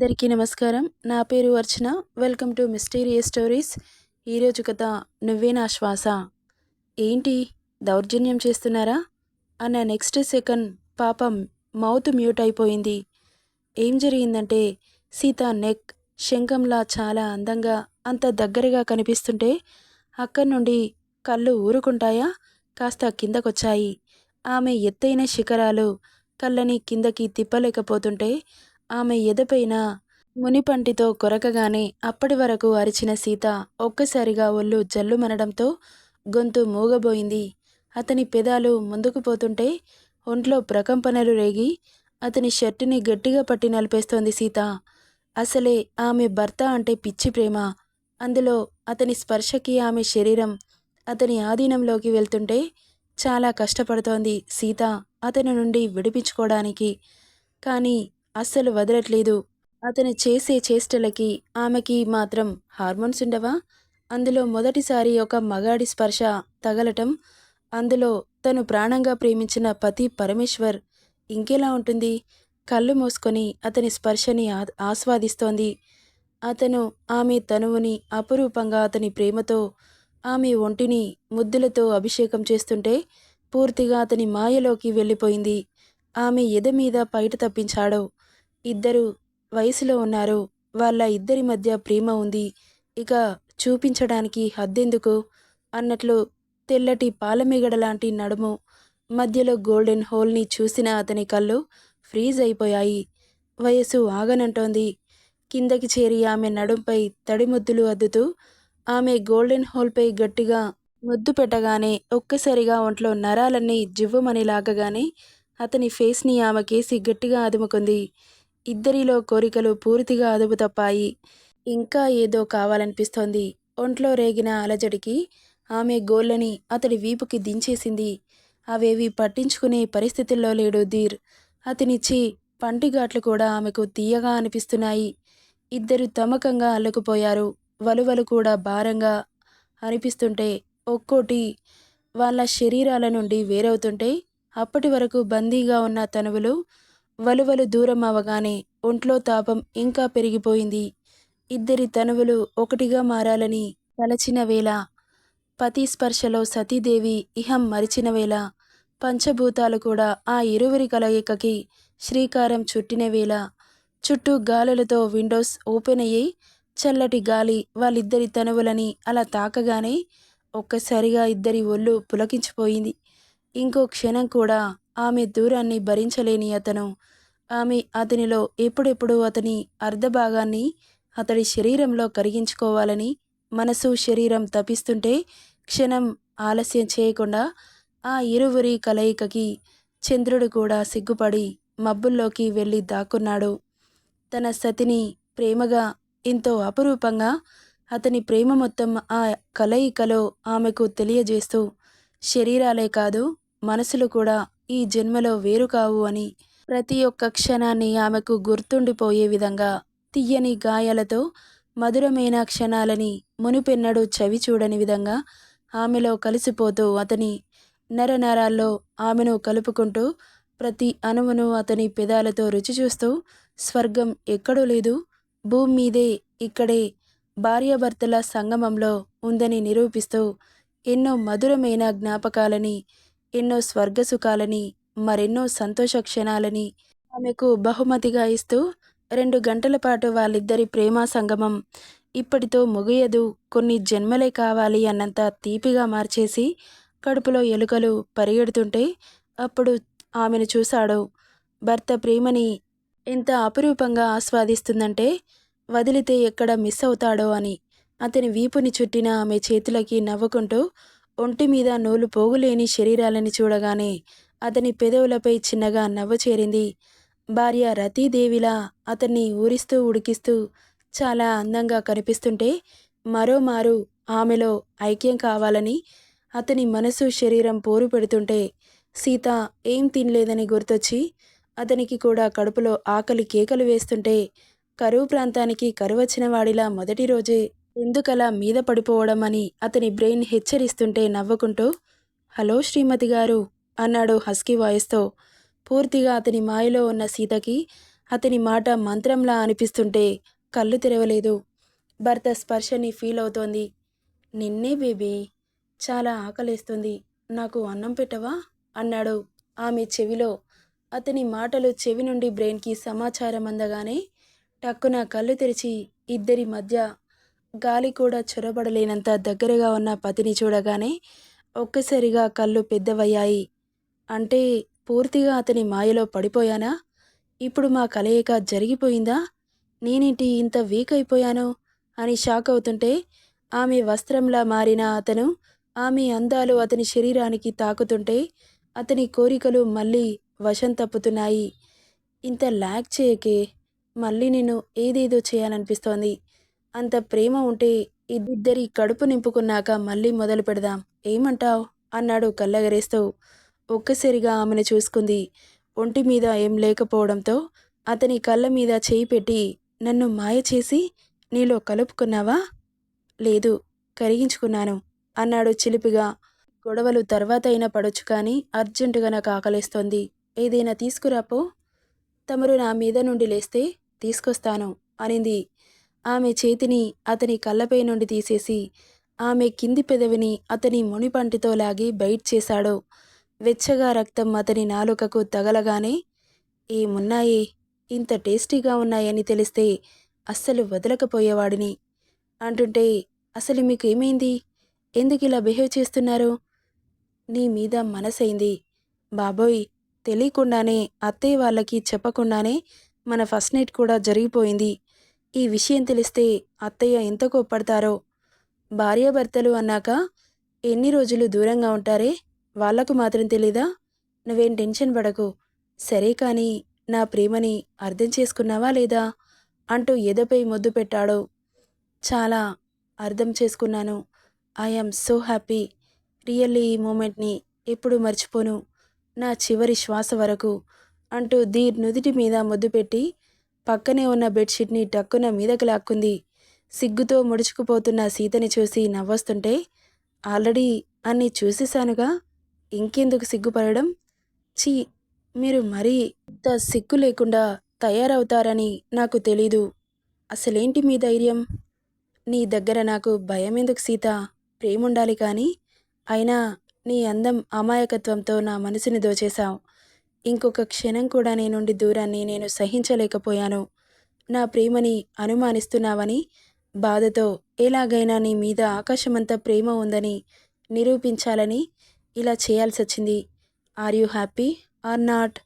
అందరికీ నమస్కారం. నా పేరు Archana. Welcome to mysterious stories. ఈరోజు కథ నువ్వే నా శ్వాస. ఏంటి? దౌర్జన్యం చేస్తున్నారా? అన్న నెక్స్ట్ సెకండ్ పాపం మౌత్ మ్యూట్ అయిపోయింది. ఏం జరిగిందంటే సీత నెక్ శంఖంలా చాలా అందంగా అంత దగ్గరగా కనిపిస్తుంటే అక్కడి నుండి కళ్ళు ఊరుకుంటాయా? కాస్త కిందకొచ్చాయి. ఆమె ఎత్తైన శిఖరాలు కళ్ళని కిందకి తిప్పలేకపోతుంటే ఆమె ఎదపైన మునిపంటితో కొరకగానే అప్పటి వరకు అరిచిన సీత ఒక్కసారిగా ఒళ్ళు జల్లుమనడంతో గొంతు మూగబోయింది. అతని పెదాలు ముందుకు పోతుంటే ఒంట్లో ప్రకంపనలు రేగి అతని షర్టుని గట్టిగా పట్టి నలిపేస్తోంది సీత. అసలే ఆమె భర్త అంటే పిచ్చి ప్రేమ. అందులో అతని స్పర్శకి ఆమె శరీరం అతని ఆధీనంలోకి వెళ్తుంటే చాలా కష్టపడుతోంది సీత అతని నుండి విడిపించుకోవడానికి. కానీ అస్సలు వదలట్లేదు. అతను చేసే చేష్టలకి ఆమెకి మాత్రం హార్మోన్స్ ఉండవా? అందులో మొదటిసారి ఒక మగాడి స్పర్శ తగలటం అందులో తను ప్రాణంగా ప్రేమించిన పతి పరమేశ్వర్ ఇంకెలా ఉంటుంది? కళ్ళు మూసుకొని అతని స్పర్శని ఆ- ఆస్వాదిస్తోంది. అతను ఆమె తనువుని అపురూపంగా అతని ప్రేమతో ఆమె ఒంటిని ముద్దులతో అభిషేకం చేస్తుంటే పూర్తిగా అతని మాయలోకి వెళ్ళిపోయింది. ఆమె ఎద మీద పైట తప్పించాడు ఇద్దరు వయసులో ఉన్నారు. వాళ్ళ ఇద్దరి మధ్య ప్రేమ ఉంది. ఇక చూపించడానికి హద్దెందుకు? అన్నట్లు తెల్లటి పాలమిగడ లాంటి నడుము మధ్యలో గోల్డెన్ హోల్ని చూసిన అతని కళ్ళు ఫ్రీజ్ అయిపోయాయి. వయసు ఆగనంటోంది. కిందకి చేరి ఆమె నడుంపై తడిముద్దులు అద్దుతూ ఆమె గోల్డెన్ హోల్పై గట్టిగా ముద్దు పెట్టగానే ఒక్కసారిగా ఒంట్లో నరాలన్నీ జివ్వమని లాగగానే అతని ఫేస్ని ఆమె కేసి గట్టిగా అదుముకుంది. ఇద్దరిలో కోరికలు పూర్తిగా అదుపు తప్పాయి ఇంకా ఏదో కావాలనిపిస్తోంది. ఒంట్లో రేగిన అలజడికి ఆమె గోళ్ళని అతడి వీపుకి దించేసింది. అవేవి పట్టించుకునే పరిస్థితుల్లో లేడు ధీర్. అతనిచ్చి పంటిఘాట్లు కూడా ఆమెకు తీయగా అనిపిస్తున్నాయి. ఇద్దరు తమకంగా అల్లుకుపోయారు. వలువలు కూడా భారంగా అనిపిస్తుంటే ఒక్కోటి వాళ్ళ శరీరాల నుండి వేరవుతుంటే అప్పటి వరకు బందీగా ఉన్న తనువులు వలువలు దూరం అవగానే ఒంట్లో తాపం ఇంకా పెరిగిపోయింది. ఇద్దరి తనువులు ఒకటిగా మారాలని తలచిన వేళ పతి స్పర్శలో సతీదేవి ఇహం మరిచిన వేళ పంచభూతాలు కూడా ఆ ఇరువురి కలయికకి శ్రీకారం చుట్టిన వేళ చుట్టూ గాలులతో విండోస్ ఓపెన్ అయ్యి చల్లటి గాలి వాళ్ళిద్దరి తనువులని అలా తాకగానే ఒక్కసారిగా ఇద్దరి ఒళ్ళు పులకించిపోయింది. ఇంకో క్షణం కూడా ఆమె దూరాన్ని భరించలేని అతను. ఆమె అతనిలో ఎప్పుడెప్పుడు అతని అర్ధభాగాన్ని అతడి శరీరంలో కరిగించుకోవాలని మనసు శరీరం తపిస్తుంటే క్షణం ఆలస్యం చేయకుండా ఆ ఇరువురి కలయికకి చంద్రుడు కూడా సిగ్గుపడి మబ్బుల్లోకి వెళ్ళి దాక్కున్నాడు. తన సతిని ప్రేమగా ఎంతో అపురూపంగా అతని ప్రేమ మొత్తం ఆ కలయికలో ఆమెకు తెలియజేస్తూ శరీరాలే కాదు మనసులు కూడా ఈ జన్మలో వేరు కావు అని ప్రతి ఒక్క క్షణాన్ని ఆమెకు గుర్తుండిపోయే విధంగా తీయని గాయాలతో మధురమైన క్షణాలని మునుపెన్నడూ చవి చూడని విధంగా ఆమెలో కలిసిపోతూ అతని నరనరాల్లో ఆమెను కలుపుకుంటూ ప్రతి అణువును అతని పెదాలతో రుచి చూస్తూ స్వర్గం ఎక్కడూ లేదు. భూమి మీదే ఇక్కడే భార్యాభర్తల సంగమంలో ఉందని నిరూపిస్తూ ఎన్నో మధురమైన జ్ఞాపకాలని ఎన్నో స్వర్గ సుఖాలని మరెన్నో సంతోష క్షణాలని ఆమెకు బహుమతిగా ఇస్తూ రెండు గంటల పాటు వాళ్ళిద్దరి ప్రేమ సంగమం ఇప్పటితో ముగియదు. కొన్ని జన్మలే కావాలి అన్నంత తీపిగా మార్చేసి కడుపులో ఎలుకలు పరిగెడుతుంటే అప్పుడు ఆమెను చూశాడు. భర్త ప్రేమని ఎంత అపురూపంగా ఆస్వాదిస్తుందంటే వదిలితే ఎక్కడ మిస్ అవుతాడో అని. అతని వీపుని చుట్టిన ఆమె చేతులకి నవ్వుకుంటూ ఒంటి మీద నూలు పోగులేని శరీరాలని చూడగానే అతని పెదవులపై చిన్నగా నవ్వు చేరింది. భార్య రతీదేవిలా అతన్ని ఊరిస్తూ ఉడికిస్తూ చాలా అందంగా కనిపిస్తుంటే మరోమారు ఆమెలో ఐక్యం కావాలని అతని మనసు శరీరం పోరు పెడుతుంటే సీత ఏం తినలేదని గుర్తొచ్చి అతనికి కూడా కడుపులో ఆకలి కేకలు వేస్తుంటే కరువు ప్రాంతానికి కరువచ్చిన వాడిలా మొదటి రోజే ఎందుకలా మీద పడిపోవడం అని అతని బ్రెయిన్ హెచ్చరిస్తుంటే నవ్వుకుంటూ హలో శ్రీమతి గారు అన్నాడు హస్కీ వాయిస్తో. పూర్తిగా అతని మాయలో ఉన్న సీతకి అతని మాట మంత్రంలా అనిపిస్తుంటే కళ్ళు తెరవలేదు. భర్త స్పర్శని ఫీల్ అవుతోంది. నిన్నే బేబీ చాలా ఆకలేస్తుంది. నాకు అన్నం పెట్టవా? అన్నాడు. ఆమె చెవిలో అతని మాటలు చెవి నుండి బ్రెయిన్కి సమాచారం అందగానే టక్కున కళ్ళు తెరిచి ఇద్దరి మధ్య గాలి కూడా చొరబడలేనంత దగ్గరగా ఉన్న పతిని చూడగానే ఒక్కసారిగా కళ్ళు పెద్దవయ్యాయి. అంటే పూర్తిగా అతని మాయలో పడిపోయానా? ఇప్పుడు మా కలయిక జరిగిపోయిందా? నేనేంటి ఇంత వీక్ అయిపోయాను? అని షాక్ అవుతుంటే ఆమె వస్త్రంలా మారిన అతను ఆమె అందాలు అతని శరీరానికి తాకుతుంటే అతని కోరికలు మళ్ళీ వశం తప్పుతున్నాయి. ఇంత ల్యాక్ చేయకే మళ్ళీ నేను ఏదేదో చేయాలనిపిస్తోంది. అంత ప్రేమ ఉంటే ఇద్దరి కడుపు నింపుకున్నాక మళ్ళీ మొదలు పెడదాం. ఏమంటావ్? అన్నాడు కళ్ళగరేస్తూ. ఒక్కసారిగా ఆమెను చూసుకుంది. ఒంటి మీద ఏం లేకపోవడంతో అతని కళ్ళ మీద చేయి పెట్టి నన్ను మాయ చేసి నీలో కలుపుకున్నావా? లేదు కరిగించుకున్నాను అన్నాడు చిలిపిగా. గొడవలు తర్వాత అయినా పడొచ్చు కానీ అర్జెంటుగా నాకు ఆకలిస్తోంది. ఏదైనా తీసుకురాపో? తమరు నా మీద నుండి లేస్తే తీసుకొస్తాను అనింది. ఆమె చేతిని అతని కళ్ళపై నుండి తీసేసి ఆమె కింది పెదవిని అతని మునిపంటితో లాగి బైట్ చేశాడు. వెచ్చగా రక్తం అతని నాలుకకు తగలగానే ఏమున్నాయి? ఇంత టేస్టీగా ఉన్నాయని తెలిస్తే అస్సలు వదలకపోయేవాడిని అంటుంటే అసలు మీకు ఏమైంది ఎందుకు ఇలా బిహేవ్ చేస్తున్నారు? నీ మీద మనసైంది. బాబోయ్ తెలియకుండానే అత్తయ్య వాళ్ళకి చెప్పకుండానే మన ఫస్ట్ నైట్ కూడా జరిగిపోయింది. ఈ విషయం తెలిస్తే అత్తయ్య ఎంత కోప్పడతారో. భార్యాభర్తలు అన్నాక ఎన్ని రోజులు దూరంగా ఉంటారే? వాళ్ళకు మాత్రం తెలీదా? నువ్వేం టెన్షన్ పడకు. సరే కానీ నా ప్రేమని అర్థం చేసుకున్నావా లేదా? అంటూ ఎదపై ముద్దు పెట్టాడు. చాలా అర్థం చేసుకున్నాను. I'm so happy. రియల్లీ ఈ మూమెంట్ని ఎప్పుడు మర్చిపోను. నా చివరి శ్వాస వరకు అంటూ ధీర్ నుదిటి మీద ముద్దు పెట్టి పక్కనే ఉన్న బెడ్షీట్ని టక్కున మీదకి లాక్కుంది. సిగ్గుతో ముడుచుకుపోతున్న సీతని చూసి నవ్వొస్తుంటే ఆల్రెడీ అన్ని చూసేశానుగా? ఇంకెందుకు సిగ్గుపడడం? చీ మీరు మరీ ఇంత సిగ్గు లేకుండా తయారవుతారని నాకు తెలీదు. అసలేంటి మీ ధైర్యం? నీ దగ్గర నాకు భయం ఎందుకు సీత? ప్రేముండాలి కానీ అయినా నీ అందం అమాయకత్వంతో నా మనసుని దోచేశావు. ఇంకొక క్షణం కూడా నీ నుండి దూరాన్ని నేను సహించలేకపోయాను. నా ప్రేమని అనుమానిస్తున్నావని బాధతో ఎలాగైనా నీ మీద ఆకాశమంతా ప్రేమ ఉందని నిరూపించాలని ఇలా చేయాల్సి వచ్చింది. Are you happy or not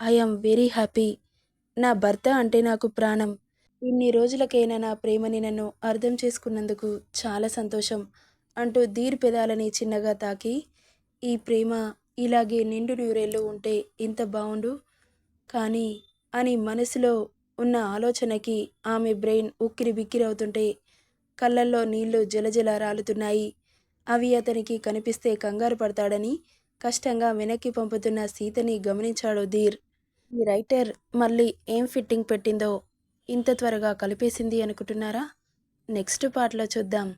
I'm very happy నా భర్త అంటే నాకు ప్రాణం. ఇన్ని రోజులకైనా నా ప్రేమని నన్ను అర్థం చేసుకున్నందుకు చాలా సంతోషం అంటూ దీర్ పెదాలని చిన్నగా తాకి ఈ ప్రేమ ఇలాగే నిండు నూరేళ్ళు ఉంటే ఇంత బాగుండు కానీ అని మనసులో ఉన్న ఆలోచనకి ఆమె బ్రెయిన్ ఉక్కిరి బిక్కిరి అవుతుంటే కళ్ళల్లో నీళ్ళు జలజల రాలుతున్నాయి. అవి అతనికి కనిపిస్తే కంగారు పడతాడని కష్టంగా వెనక్కి పంపుతున్న సీతని గమనించాడు ధీర్. ఈ రైటర్ మళ్ళీ ఏం ఫిట్టింగ్ పెట్టిందో ఇంత త్వరగా కలిపేసింది అనుకుంటున్నారా? నెక్స్ట్ పార్ట్లో చూద్దాం.